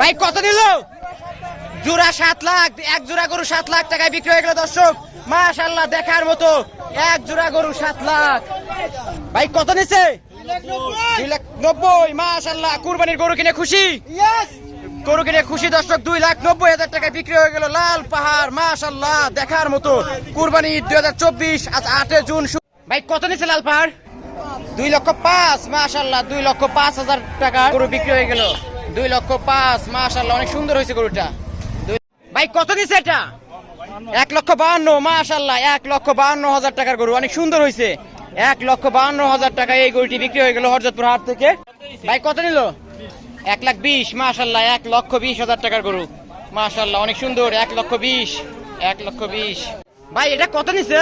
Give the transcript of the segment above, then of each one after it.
ভাই কত দিল জোড়া সাত লাখ এক জোড়া গরু সাত লাখ টাকায় বিক্রি হয়ে গেল দর্শক। মাশাল্লাহ দেখার মতো এক জোড়া গরু সাত লাখ। ভাই কত নিছে? দুই লাখ নব্বই মাশাল্লাহ কুরবানির গরু কিনে খুশি? গরু কিনে খুশি দর্শক দুই লাখ নব্বই হাজার টাকায় বিক্রি হয়ে গেল লাল পাহাড়। মাশাল্লাহ দেখার মতো কুরবানি দুই হাজার চব্বিশ আজ আটে জুন ভাই কত নিছে লাল পাহাড়? দুই লক্ষ পাঁচ মাশাল্লাহ দুই লক্ষ পাঁচ হাজার টাকা গরু বিক্রি হয়ে গেল। দুই লক্ষ পাঁচ মাশাল্লাহ অনেক সুন্দর হয়েছে গরুটা। ভাই, কত দিছে এটা? এক লক্ষ বাহান্ন মাশাল্লাহ এক লক্ষ বাহান্ন হাজার টাকার গরু, অনেক সুন্দর হয়েছে। এক লক্ষ বাহান্ন হাজার টাকা এই গরুটি বিক্রি হয়ে গেল হরজতপুর হাট থেকে। ভাই, কত নিল? এক লাখ বিশ মাশাল্লাহ এক লক্ষ বিশ হাজার টাকার গরু। মাশাল্লাহ অনেক সুন্দর, এক লক্ষ বিশ, এক লক্ষ বিশ। ভাই, এটা কত নিছে?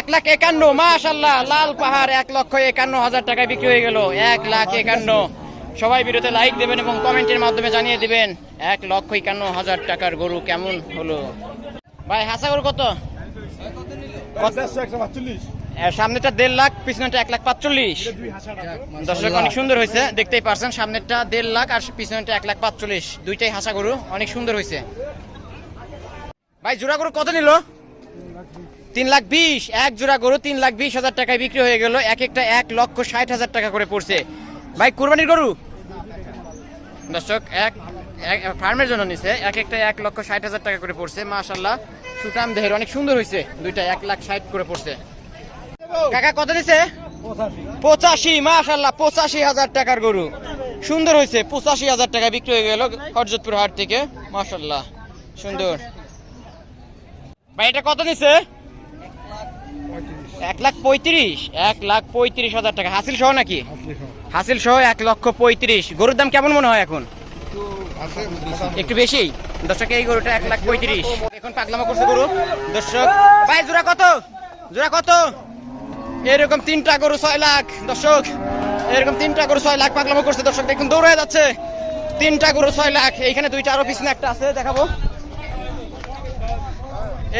এক লাখ একান্ন মাশাল্লাহ লাল পাহাড়, এক লক্ষ একান্ন হাজার টাকায় বিক্রি হয়ে গেল। এক লাখ একান্ন। সবাই ভিডিওতে লাইক দেবেন এবং কমেন্টের মাধ্যমে জানিয়ে দিবেন এক লক্ষ একান্ন হাজার টাকার গরু কেমন হলো? ভাই, হাসা গরু কত? সামনেটা দেড় লাখ পিছনেটা এক লাখ পাঁচচল্লিশ। দর্শক, অনেক সুন্দর হয়েছে, দেখতেই পারছেন, সামনেরটা দেড় লাখ আর পিছনেটা এক লাখ পাঁচচল্লিশ। দুইটাই হাসা গরু, অনেক সুন্দর হয়েছে। ভাই, জোড়া গরু কত নিল? তিন লাখ বিশ, এক জোড়া গরু তিন লাখ বিশ হাজার টাকায় বিক্রি হয়ে গেল, এক একটা এক লক্ষ ষাট হাজার টাকা করে পড়ছে। ভাই, কুরবানির গরু? দর্শক এক ফার্মের জন্য নিছে। এক একটা এক লক্ষ ষাট হাজার টাকা করে পড়ছে মাশাল্লাহ সুটাম দেহের অনেক সুন্দর হয়েছে দুইটা এক লাখ ষাট করে পড়ছে। কাকা কত দিছে? পঁচাশি। মাশাল্লাহ পঁচাশি হাজার টাকার গরু। সুন্দর হয়েছে পঁচাশি হাজার টাকা বিক্রি হয়ে গেল হরজতপুর হাট থেকে মাশাল্লাহ সুন্দর। ভাই এটা কত নিছে এক লাখ পঁয়ত্রিশ এক লাখ পঁয়ত্রিশ হাজার টাকা। হাসিল সহ নাকি? হাসিল সহ এক লক্ষ পঁয়ত্রিশ। গরুর দাম কেমন মনে হয় এখন? একটু বেশি। দর্শক এই গরুটা এক লাখ পঁয়ত্রিশ। এখন পাগলামা করছে গরু। দর্শক ভাই জোড়া কত? জোড়া কত? এরকম তিনটা গরু ছয় লাখ। দর্শক এরকম তিনটা গরু ছয় লাখ পাগলামা করছে। দর্শক দেখুন দৌড়ে যাচ্ছে। তিনটা গরু ছয় লাখ। এইখানে দুইটা আরও পিছনে একটা আছে দেখাবো।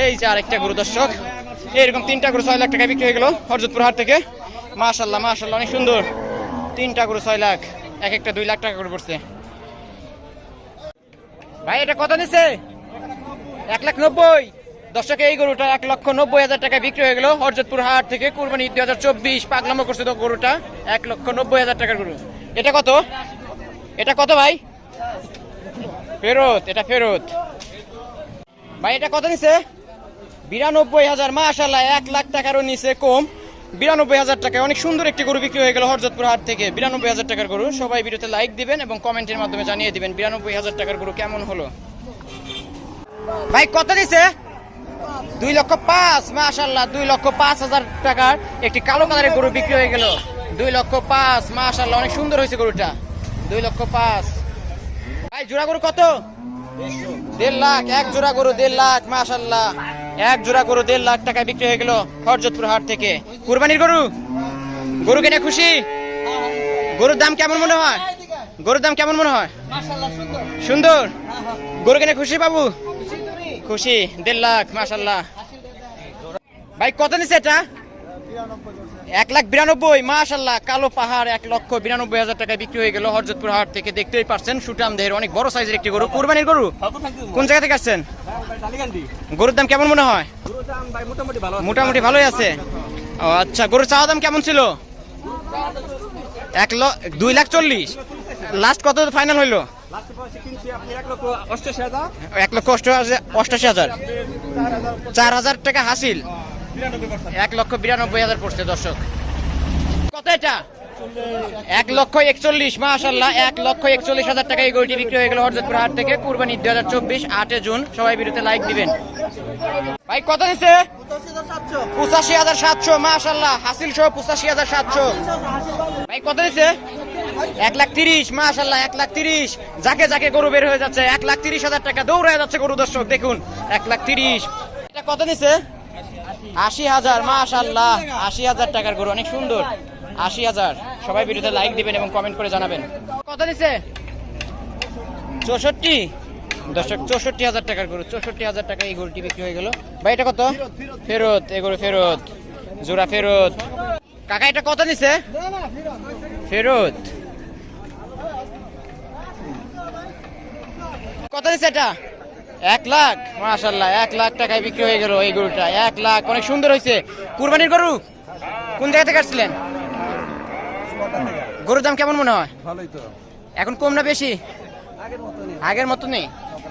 এই যে আরেকটা গরু দর্শক। এরকম তিনটা গরু ছয় লাখ টাকা বিক্রি হয়ে গেল হরজতপুর হাট থেকে। মাশাল্লাহ মাশাল্লাহ, অনেক সুন্দর। তিনটা গরু ছয় লাখ, এক একটা দুই লাখ টাকা করে পড়ছে। ভাই, এটা কত নিছে এক লাখ নব্বই। দর্শক, এই গরুটা এক লক্ষ নব্বই হাজার টাকা বিক্রি হয়ে গেল হরজতপুর হাট থেকে। কুরবানি দুই হাজার চব্বিশ, পাগলামো করছে তো গরুটা। এক লক্ষ নব্বই হাজার টাকার গরু। এটা কত? এটা কত ভাই? ফেরত, এটা ফেরত। ভাই, এটা কত নিছে বিরানব্বই হাজার মাশাল্লাহ এক লাখ টাকারও নিচে কম। বিরানব্বই হাজার টাকায় অনেক সুন্দর একটি গরু বিক্রি হয়ে গেল হরজতপুর হাট থেকে। বিরানব্বই হাজার টাকার গরু, সবাই ভিডিওতে লাইক দিবেন এবং কমেন্টের মাধ্যমে জানিয়ে দিবেন বিরানব্বই হাজার টাকার গরু কেমন হলো। ভাই, কত দিছে? দুই লক্ষ পাঁচ মাশাল্লাহ দুই লক্ষ পাঁচ হাজার টাকার একটি কালো কালারের গরু বিক্রি হয়ে গেল। দুই লক্ষ পাঁচ মাশাল্লাহ অনেক সুন্দর হয়েছে গরুটা। দুই লক্ষ পাঁচ। ভাই, জোড়া গরু কত? দেড় লাখ, এক জোড়া গরু দেড় লাখ মাশাল্লাহ এক জোড়া গরু দেড় লাখ টাকায় বিক্রি হয়ে গেল হরজতপুর হাট থেকে। কুরবানির গরু? গরু কিনে খুশি? গরুর দাম কেমন মনে হয়? গরুর দাম কেমন মনে হয়? সুন্দর। গরু কিনে খুশি বাবু? খুশি দেড় লাখ মাশাল্লাহ ভাই কত নিছে এটা? এক লাখ বিরানব্বই মাশাল্লাহ কালো পাহাড় এক লক্ষ বিরানব্বই হাজার টাকায় বিক্রি হয়ে গেল হরজতপুর হাট থেকে। দেখতেই পারছেন সুটাম দেহের অনেক বড় সাইজের একটি গরু। কুরবানির গরু? কোন জায়গা থেকে আসছেন? গরুর দাম কেমন মনে হয়? মোটামুটি ভালোই আছে। ও আচ্ছা গরুর চাওয়া দাম কেমন ছিল? এক লক্ষ দুই লাখ চল্লিশ। লাস্ট কত ফাইনাল হইল? এক লক্ষ অষ্টাশি হাজার। চার হাজার টাকা হাসিল। এক লক্ষ বিরানব্বই হাজার পড়ছে, দর্শক। কত এটা? এক লক্ষ একচল্লিশ মাশাল্লাহ এক লক্ষ একচল্লিশ হাজার টাকা এই গরুটি বিক্রি হয়ে গেল হরজতপুর হাট থেকে, কুরবানি দুই হাজার চব্বিশ, আটে জুন। সবাই ভিডিওতে লাইক দিবেন। ভাই, কত নিছে? পঁচাশি হাজার সাতশো মাশাল্লাহ হাসিল সহ পঁচাশি হাজার সাতশো। ভাই, কত নিছে? এক লাখ তিরিশ মাশাল্লাহ এক লাখ তিরিশ। যাকে যাকে গরু বের হয়ে যাচ্ছে, এক লাখ তিরিশ হাজার টাকা দৌড়ে যাচ্ছে গরু দর্শক, দেখুন, এক লাখ তিরিশ। এটা কত নিছে? আশি হাজার মাশাল্লাহ আশি হাজার টাকার গরু, অনেক সুন্দর। আশি হাজার। সবাই ভিডিওতে লাইক দিবেন এবং কমেন্ট করে জানাবেন। কত নিছে? চৌষট্টি? দর্শক চৌষট্টি হাজার টাকার গরু চৌষট্টি হাজার টাকা এই গরুটি বিক্রি হয়ে গেল। ভাই এটা কত? ফেরত এ গরু ফেরত। জোড়া ফেরত। কাকা এটা কত নিছে? ফেরত। কত নিচ্ছে এটা? এক লাখ? মাশাল্লাহ এক লাখ টাকায় বিক্রি হয়ে গেল এই গরুটা। এক লাখ অনেক সুন্দর হয়েছে কুরবানির গরু কোন জায়গা থেকে আসছিলেন? গরুর দাম কেমন মনে হয়? ভালোই তো। এখন কম না বেশি? আগের মতো নেই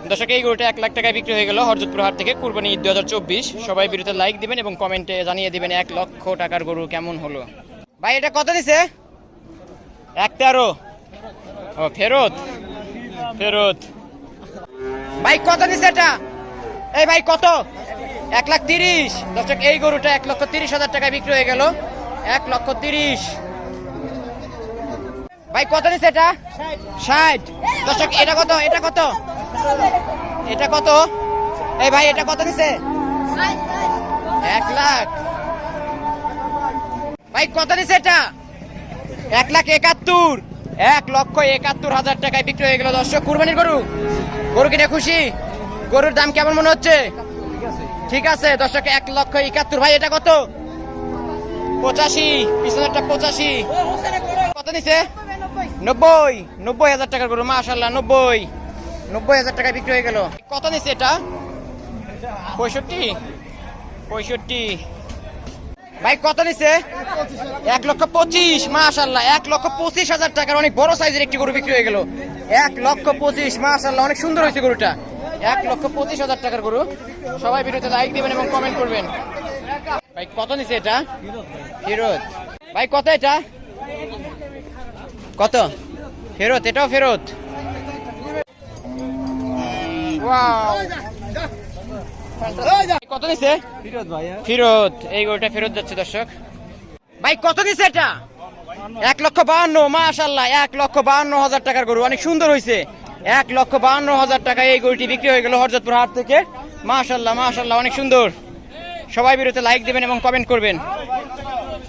দর্শক এই গরুটা এক লাখ টাকায় বিক্রি হয়ে গেল হরজতপুর হাট থেকে কুরবানি ঈদ দু হাজার চব্বিশ। সবাই বিরুদ্ধে লাইক দিবেন এবং কমেন্টে জানিয়ে দিবেন এক লক্ষ টাকার গরু কেমন হলো। ভাই এটা কত দিছে? এক তেরো। ও ফেরত? ফেরত। ভাই কত দিছে এটা? এই ভাই কত? এক লাখ তিরিশ। দর্শক এই গরুটা এক লক্ষ তিরিশ হাজার টাকায় বিক্রি হয়ে গেল। এক লক্ষ তিরিশ। ভাই কত নিচ্ছে এটা? ষাট। দর্শক এটা কত? এটা কত? এটা কত? এই ভাই এটা কত নিচ্ছে এক লাখ। ভাই কত নিচ্ছে এটা? এক লাখ একাত্তর। এক লক্ষ একাত্তর হাজার টাকায় বিক্রি হয়ে গেল দর্শক। কুরবানির গরু। গরু কিনে খুশি? গরুর দাম কেমন মনে হচ্ছে? ঠিক আছে দর্শক এক লক্ষ একাত্তর। ভাই এটা কত? পঁচাশি পিছনেরটা পঁচাশি। কত নিছে? নব্বই নব্বই হাজার টাকার গরু মাশাল্লাহ নব্বই। নব্বই হাজার টাকায় বিক্রি হয়ে গেল। কত নিচ্ছে এটা? পঁয়ষট্টি? পঁয়ষট্টি। ভাই কত নিছে? এক লক্ষ পঁচিশ মাশাল্লাহ এক লক্ষ পঁচিশ হাজার টাকার অনেক বড় সাইজের একটি গরু বিক্রি হয়ে গেল। এক লক্ষ পঁচিশ মাশাল্লাহ অনেক সুন্দর হয়েছে গরুটা। এক লক্ষ পঁচিশ হাজার টাকার গরু। সবাই ভিডিওতে লাইক দিবেন এবং কমেন্ট করবেন। ভাই কত নিছে এটা? ফেরত ভাই কত এটা? কত? ফেরত এটাও ফেরত! কত নিছে? ফিরত ভাই ফেরত এই গরুটা ফেরত যাচ্ছে দর্শক। ভাই কত নিছে এটা? এক লক্ষ বাহান্ন মাশাল্লাহ এক লক্ষ বাহান্ন হাজার টাকার গরু। অনেক সুন্দর হয়েছে এক লক্ষ বাহান্ন হাজার টাকা এই গরুটি বিক্রি হয়ে গেল হরজতপুর হাট থেকে। মাশাল্লাহ মাশাল্লাহ অনেক সুন্দর। সবাই বিরতে লাইক দেবেন এবং কমেন্ট করবেন।